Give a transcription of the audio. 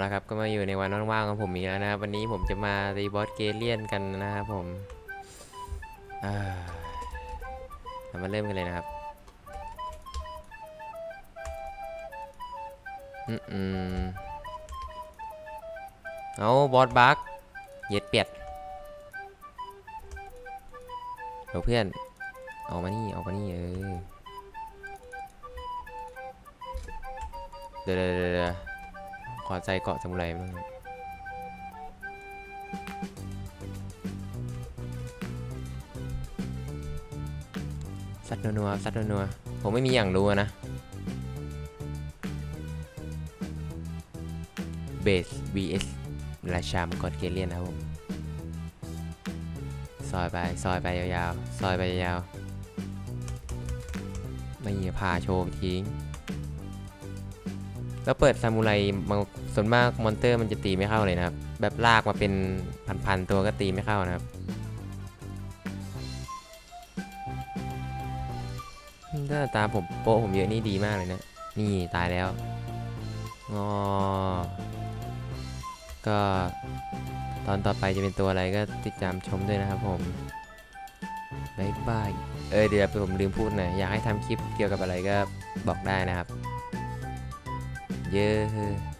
แล้วครับก็มาอยู่ในวันว่างๆของผมอีกแล้วนะครับวันนี้ผมจะมารีบอสเกเลียนกันนะครับผมเรามาเริ่มกันเลยนะครับอืมอืมเอาบอสบักเย็ดเปียดเดี๋ยวเพื่อน เอามานี่ เอามานี่เออเดี๋ยวเดี๋ยว อใจเกาะสมุไรบ้างสัตว์นัวสัตว์นัวผมไม่มีอย่างรู้นะเบส vs ราชามังกรเกเลียนนะครับผม ซอยไป ซอยไปยาวๆ ซอยไปยาวๆไม่พาโชว์ทิ้ง แล้วเปิดซามูไรบางส่วนมากมอนเตอร์มันจะตีไม่เข้าเลยนะครับ แบบลากมาเป็นพันๆตัวก็ตีไม่เข้านะครับ ถ้าตาผมโปะผมเยอะนี่ดีมากเลยนะ นี่ตายแล้วงอก็ตอนต่อไปจะเป็นตัวอะไรก็ติดตามชมด้วยนะครับผมบายบาย เออเดี๋ยวผมลืมพูดหน่อยอยากให้ทำคลิปเกี่ยวกับอะไรก็บอกได้นะครับ เยอะ